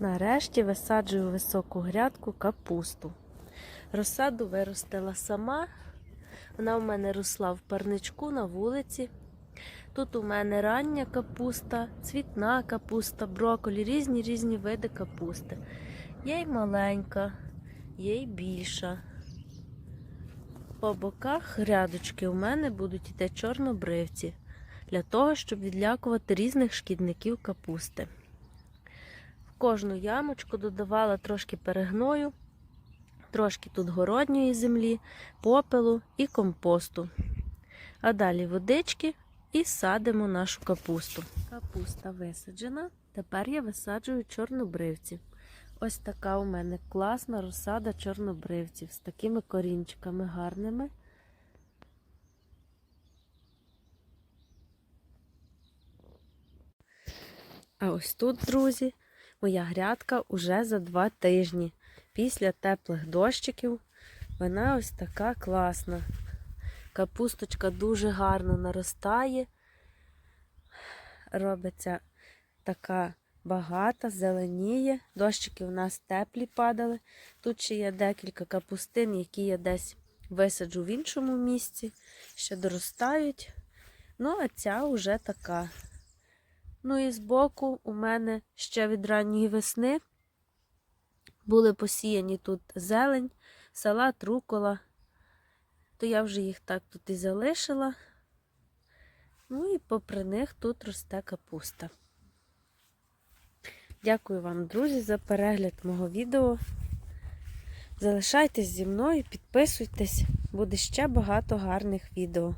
Нарешті висаджую високу грядку капусту. Розсаду виростила сама. Вона у мене росла в парничку на вулиці. Тут у мене рання капуста, цвітна капуста, брокколі, різні різні види капусти. Є й маленька, є й більша. По боках грядочки у мене будуть йти чорнобривці для того, щоб відлякувати різних шкідників капусти. Кожну ямочку додавала трошки перегною, трошки тут городньої землі, попелу і компосту. А далі водички і садимо нашу капусту. Капуста висаджена. Тепер я висаджую чорнобривці. Ось така у мене класна розсада чорнобривців з такими корінчиками гарними. А ось тут, друзі, моя грядка уже за два тижні. Після теплих дощиків вона ось така класна. Капусточка дуже гарно наростає, робиться така багата, зеленіє. Дощики у нас теплі падали. Тут ще є декілька капустин, які я десь висаджу в іншому місці, ще доростають. Ну, а ця вже така. Ну і збоку у мене ще від ранньої весни були посіяні тут зелень, салат, рукола. То я вже їх так тут і залишила. Ну і попри них тут росте капуста. Дякую вам, друзі, за перегляд мого відео. Залишайтесь зі мною, підписуйтесь, буде ще багато гарних відео.